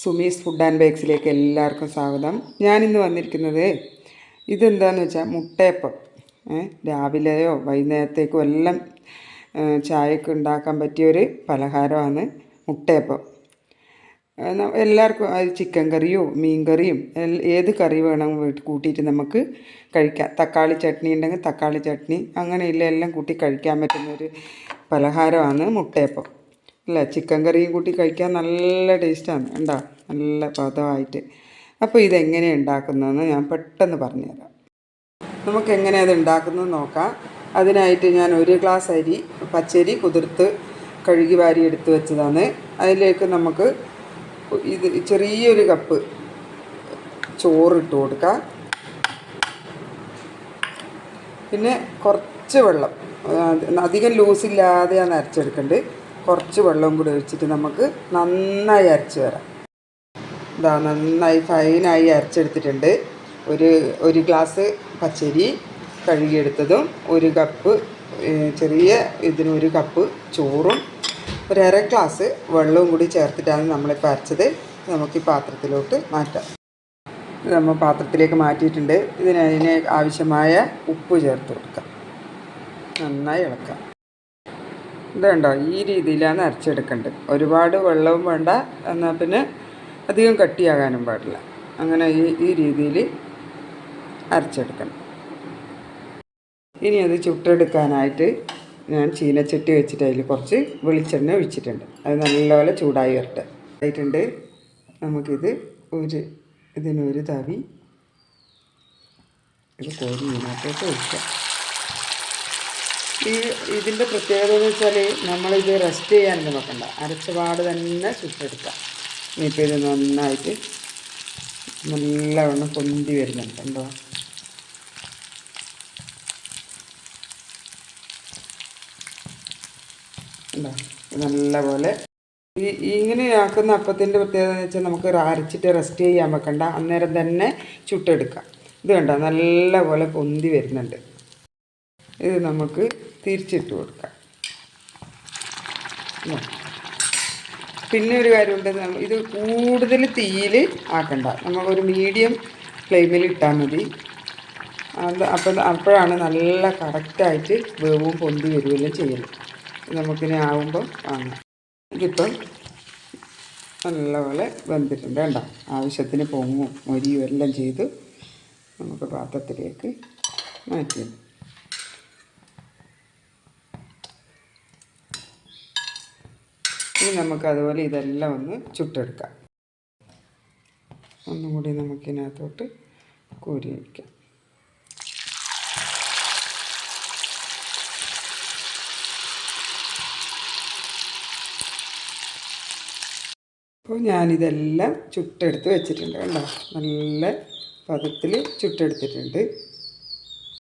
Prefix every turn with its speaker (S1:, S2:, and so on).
S1: Sumi's food and ബേക്സിലേക്ക് എല്ലാവർക്കും സ്വാഗതം. ഞാനിന്ന് വന്നിരിക്കുന്നത് ഇതെന്താണെന്ന് വെച്ചാൽ മുട്ടയപ്പം. രാവിലെയോ വൈകുന്നേരത്തേക്കോ എല്ലാം ചായക്ക് ഉണ്ടാക്കാൻ പറ്റിയൊരു പലഹാരമാണ് മുട്ടയപ്പം. എല്ലാവർക്കും ചിക്കൻ കറിയോ മീൻ കറിയും ഏത് കറി വേണം കൂട്ടിയിട്ട് നമുക്ക് കഴിക്കാം. തക്കാളി ചട്നി ഉണ്ടെങ്കിൽ തക്കാളി ചട്നി അങ്ങനെയുള്ള എല്ലാം കൂട്ടി കഴിക്കാൻ പറ്റുന്ന ഒരു പലഹാരമാണ് മുട്ടയപ്പം. അല്ല? ചിക്കൻ കറിയും കൂട്ടി കഴിക്കാൻ നല്ല ടേസ്റ്റാണ്. ഉണ്ടോ നല്ല പദമായിട്ട്. അപ്പോൾ ഇതെങ്ങനെയാണ് ഉണ്ടാക്കുന്നതെന്ന് ഞാൻ പെട്ടെന്ന് പറഞ്ഞുതരാം. നമുക്ക് എങ്ങനെ അത് ഉണ്ടാക്കുന്നത് നോക്കാം. അതിനായിട്ട് ഞാൻ ഒരു ഗ്ലാസ് അരി പച്ചരി കുതിർത്ത് കഴുകി വാരി എടുത്ത് വെച്ചതാണ്. അതിലേക്ക് നമുക്ക് ഇത് ചെറിയൊരു കപ്പ് ചോറിട്ട് കൊടുക്കാം. പിന്നെ കുറച്ച് വെള്ളം. അധികം അധികം ലൂസില്ലാതെയാണ് അരച്ചെടുക്കേണ്ടത്. കുറച്ച് വെള്ളം കൂടി ഒഴിച്ചിട്ട് നമുക്ക് നന്നായി അരച്ച് വരാം. ഇതാ നന്നായി ഫൈനായി അരച്ചെടുത്തിട്ടുണ്ട്. ഒരു ഒരു ഗ്ലാസ് പച്ചരി കഴുകിയെടുത്തതും ഒരു കപ്പ് ചെറിയ ഇതിന് ഒരു കപ്പ് ചോറും ഒരു അര ഗ്ലാസ് വെള്ളവും കൂടി ചേർത്തിട്ടാണ് നമ്മളിപ്പോൾ അരച്ചത്. നമുക്ക് ഈ പാത്രത്തിലോട്ട് മാറ്റാം. നമ്മൾ പാത്രത്തിലേക്ക് മാറ്റിയിട്ടുണ്ട്. ഇതിനതിന് ആവശ്യമായ ഉപ്പ് ചേർത്ത് കൊടുക്കാം. നന്നായി ഇളക്കാം. ഇതുണ്ടോ? ഈ രീതിയിലാണ് അരച്ചെടുക്കേണ്ടത്. ഒരുപാട് വെള്ളവും വേണ്ട എന്നാൽ പിന്നെ അധികം കട്ടിയാകാനും പാടില്ല. അങ്ങനെ ഈ ഈ രീതിയിൽ അരച്ചെടുക്കണം. ഇനി അത് ചുട്ടെടുക്കാനായിട്ട് ഞാൻ ചീനച്ചട്ടി വെച്ചിട്ട് അതിൽ കുറച്ച് വെളിച്ചെണ്ണ ഒഴിച്ചിട്ടുണ്ട്. അത് നല്ലപോലെ ചൂടായി വരട്ടെ. ആയിട്ടുണ്ട് നമുക്കിത് ഒരു ഇതിനൊരു തവി ഇത് കോരി മീനാട്ടേക്ക് ഒഴിക്കാം. ഈ ഇതിന്റെ പ്രത്യേകത എന്ന് വെച്ചാൽ നമ്മളിത് റെസ്റ്റ് ചെയ്യാനൊന്നും വെക്കണ്ട അരച്ച പാട് തന്നെ ചുട്ടെടുക്കാം. ഇനിയിപ്പോൾ ഇത് നന്നായിട്ട് നല്ലവണ്ണം പൊന്തി വരുന്നുണ്ട്. കണ്ടോ? നല്ലപോലെ ഈ ഈ ഇങ്ങനെ ആക്കുന്ന അപ്പത്തിന്റെ പ്രത്യേകത എന്ന് വെച്ചാൽ നമുക്ക് അരച്ചിട്ട് റെസ്റ്റ് ചെയ്യാൻ വെക്കണ്ട. അന്നേരം തന്നെ ചുട്ടെടുക്കാം. ഇത് കണ്ടോ? നല്ലപോലെ പൊന്തി വരുന്നുണ്ട്. ഇത് നമുക്ക് തിരിച്ചിട്ട് കൊടുക്കാം. പിന്നെ ഒരു കാര്യമുണ്ട് ഇത് കൂടുതൽ തീയിൽ ആക്കണ്ട. നമ്മളൊരു മീഡിയം ഫ്ലെയിമിൽ ഇട്ടാൽ മതി. അത് അപ്പം അപ്പോഴാണ് നല്ല കറക്റ്റായിട്ട് വേവും പൊന്തി വരികയെല്ലാം ചെയ്യുന്നത്. നമുക്കിനി ആവുമ്പം വാങ്ങാം. ഇതിപ്പം നല്ലപോലെ വെന്തിട്ടുണ്ട് കണ്ടോ ആവശ്യത്തിന് പൊങ്ങും മൊരിയും എല്ലാം ചെയ്ത് നമുക്ക് പാത്രത്തിലേക്ക് മാറ്റി ഇനി നമുക്ക് അതുപോലെ ഇതെല്ലാം ഒന്ന് ചുട്ടെടുക്കാം. ഒന്നും കൂടി നമുക്കിതിനകത്തോട്ട് കോരി വയ്ക്കാം. അപ്പോൾ ഞാനിതെല്ലാം ചുട്ടെടുത്ത് വെച്ചിട്ടുണ്ട് കണ്ടോ? നല്ല പദത്തിൽ ചുട്ടെടുത്തിട്ടുണ്ട്.